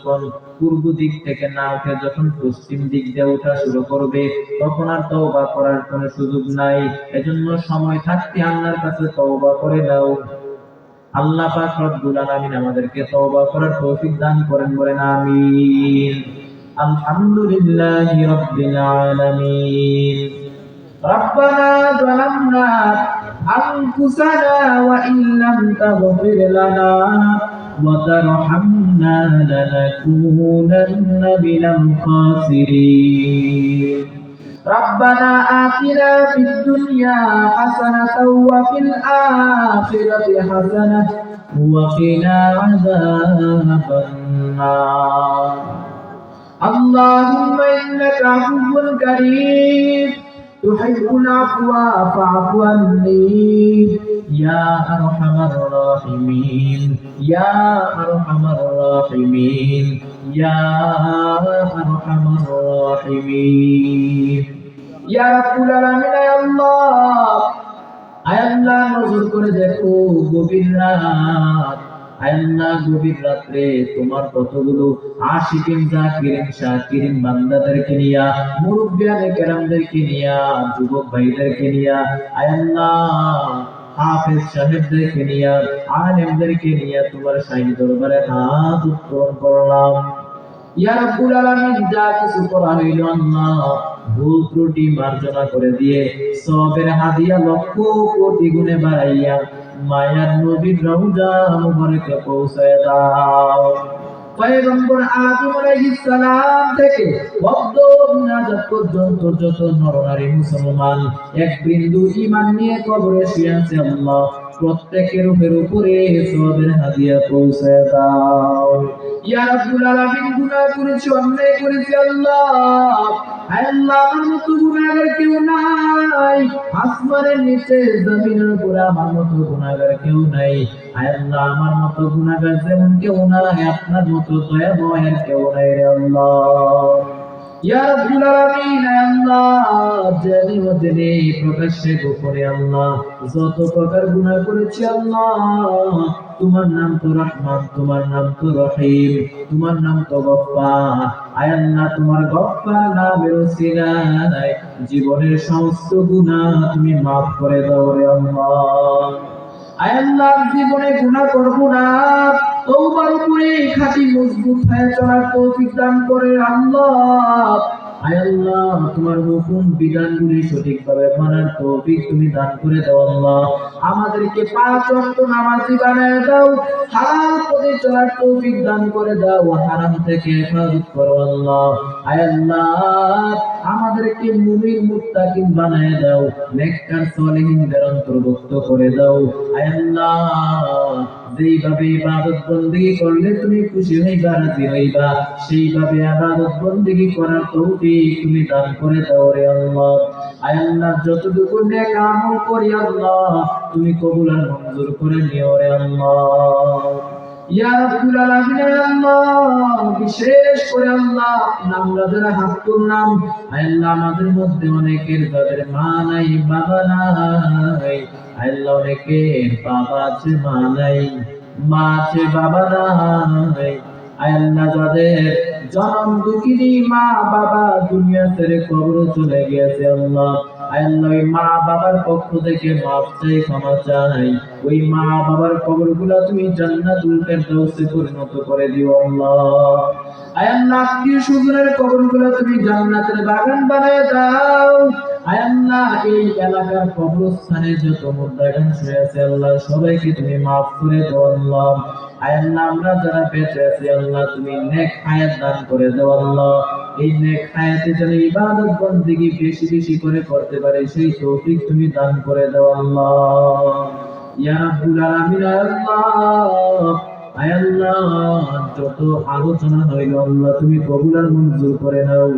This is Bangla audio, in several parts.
যখন পূর্ব দিক থেকে না উঠে যখন পশ্চিম দিক দিয়ে ওঠা শুরু করবে তখন আর তওবা করার কোনো সুযোগ নাই এজন্য সময় থাকতে আল্লাহর কাছে তওবা করে দাও আল্লাহ পাক রব্বুল আলামিন আমাদেরকে তওবা করার তৌফিক দান করেন বলেন আমিন আলহামদুলিল্লাহি রাব্বিল আলামিন ربنا ظلمنا أنفسنا وإن لم تغفر لنا وترحمنا لنكونن من الخاسرين. ربنا آتنا في الدنيا حسنة وفي الآخرة حسنة وقنا عذاب النار. اللهم إنك عفو كريم. تحب العفو فاعف عني. يا أرحم الراحمين يا أرحم الراحمين يا أرحم الراحمين يا رب العالمين يا الله আয়াল্লাহ নজর করে দেখো গভীর রাত আয়াল্লাহ গভীর রাত্রে তোমার কতগুলো আশিকিন জাকিরিন শাকিরিন বান্দাদেরকে নিয়া মুরব্বিয়ানে কেরামদেরকে নিয়া যুবক ভাইদেরকে নিয়া আয়াল্লাহ হাফেজ সাহেবদেরকে নিয়া, আলেমদেরকে নিয়া তোমার শাহী দরবারে হাত উত্তোলন করলাম। ইয়া রাব্বুল আলামিন, যা কিছু করা হইল ভুল ত্রুটি মার্জনা করে দিয়ে সবের হাদিয়া লক্ষ কোটি গুণে বাড়াইয়া মায়ার নবীর রওজা মুবারকে পৌঁছায় দাও। পয়গম্বর আদম আলাইহিস সালাম থেকে বদ্ধ মুনাজাত পর্যন্ত যত নরনারী মুসলমান, এক বিন্দু ঈমান নিয়ে কবরে শুয়ে আল্লাহ, প্রত্যেকের উপর উপরে সবের হাদিয়া পৌঁছায় দাও। ইয়া রাব্বুল আলামিন, গুনাহ করেছি, অন্যায় করেছি আল্লাহ। আল্লাহ, আমার মতো গুনাহগার কেউ নাই। আসমানের নিচে জমিনের উপরে আমার মতো গুনাহগার কেউ নাই। আল্লাহ, আমার মতো গুনাহগার যেমন কেউ নাই, আপনার মতো কেউ নাই রে আল্লাহ। প্রকাশ্যে গোপনে আল্লাহ, যত প্রকার গুনাহ করেছি আল্লাহ তোমার নাম তো রহমান, তোমার নাম তো রহিম, তোমার নাম তো গফফার আয় আল্লাহ তোমার গফফার নামের ওসিলায় জীবনের সমস্ত গুনাহ তুমি মাফ করে দাও রে আল্লাহ। আয় আল্লাহ জীবনে গুনাহ করব না। তওবার উপরে খাঁটি মজবুত হয়ে চলার তৌফিক দান করে আল্লাহ। আল্লাহ, তোমার হুকুম, বিধানগুলি সঠিকভাবে মানার তৌফিক তুমি দান করে দাও আল্লাহ। আমাদেরকে পাঁচ ওয়াক্ত নামাজি বানায় দাও, হালাল পথে চলার তৌফিক দান করে দাও হারাম থেকে হেফাজত করো আল্লাহ। আল্লাহ, আমাদেরকে বানায় দাও, নেককার অন্তর্ভুক্ত করে দাও। আল্লাহ, যেইভাবে ইবাদত করলে তুমি খুশি হইবা, রাজি হইবা, সেইভাবে ইবাদত বন্দেগী করার তৌফিক তুমি দান করে দাও রে আল্লাহ। আয় আল্লাহ, যতটুকু নেক আমল করি আল্লাহ, তুমি কবুল আর মঞ্জুর করে নিও রে আল্লাহ। ইয়া রাব্বুল আলামিন আল্লাহ, বিশেষ করে আল্লাহ তুললাম আয় আল্লাহ, আমাদের মধ্যে অনেকের যাদের মা নাই, বাবা নাই। আল্লাহ, অনেকের বাবা আছে, মা নাই। মা আছে, বাবা নাই। আল্লাহ যাদের জনম দুঃখিনী মা বাবা দুনিয়া ছেড়ে কবর চলে গিয়েছে আল্লাহ। আল্লাহ ওই মা বাবার পক্ষ থেকে মাফ চাই, ক্ষমা চাই। ওই মা বাবার কবরগুলা তুমি জান্নাতুল ফেরদাউসে পরিণত করে দিও আল্লাহ। আয় আল্লাহ, আত্মীয় স্বজনের কবরগুলা তুমি জান্নাতের বাগান বানায় দাও। এই এলাকার সবাইকে তুমি মাফ করে দাও আল্লাহ। আমরা যারা বেঁচে আছি আল্লাহ, তুমি নেক হায়াত দান করে দাও এই নেক হায়াতে যেন ইবাদত বেশি বেশি করে করতে পারে, সেই তৌফিক তুমি দান করে দাও আল্লাহ। ইয়া রাব্বুল আলামিন আল্লাহ। আল্লাহ, যত আলোচনা হইল আল্লাহ তুমি কবুল আর মঞ্জুর করে নাও।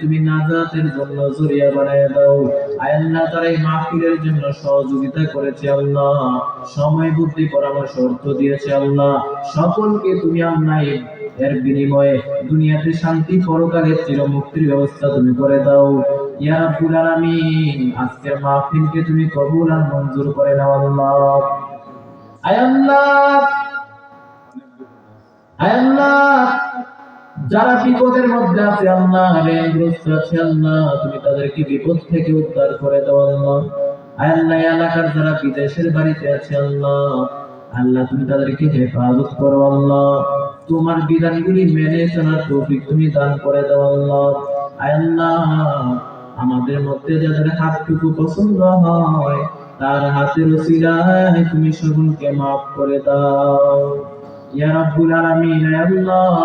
তুমি নাজাতের জন্য জরিয়া দাও। এই মাহফিলের জন্য সহযোগিতা করেছে আল্লাহ। সময় বুদ্ধি পরামর্শ অর্থ দিয়েছে আল্লাহ। সকলকে তুমি আল্লাহ এর বিনিময়ে দুনিয়াতে শান্তি পরকালে চির মুক্তির ব্যবস্থা তুমি করে দাও। ইয়া রাব্বুল আলামিন, আজকের মাহফিলকে তুমি কবুল আর মঞ্জুর করে নাও আল্লাহ। আয় আল্লাহ! আয় আল্লাহ! যারা বিপদের মধ্যে আছে, আল্লাহ, ঋণগ্রস্ত আছে, আল্লাহ, তুমি তাদেরকে বিপদ থেকে উদ্ধার করে দাও আল্লাহ। আল্লাহ এলাকার যারা বিদেশের বাড়িতে আছে, আল্লাহ আল্লাহ, তুমি তাদেরকে হেফাজত করো আল্লাহ। তোমার বিধানগুলি মেনে চলার তৌফিক তুমি দান করে দাও আল্লাহ। আল্লাহ, আমাদের মধ্যে যাদের হাতটুকু পছন্দ হয়, তার হাতের ওসিলায় তুমি সকলকে মাফ করে দাও। ইয়া আলামিন আল্লাহ,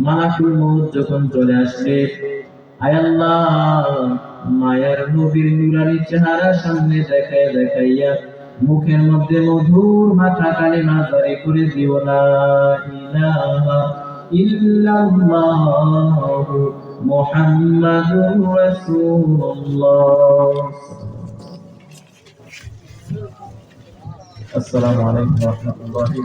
মালাকুল যখন চলে আসবে, আয় আল্লাহ, মায়ের নবীর নুরানি চেহারা সামনে দেখায় দেখাইয়া মুখের মধ্যে মধুর মাথা কালে না ধরে করে দিও না আসসালামু আলাইকুম ওয়া রাহমাতুল্লাহি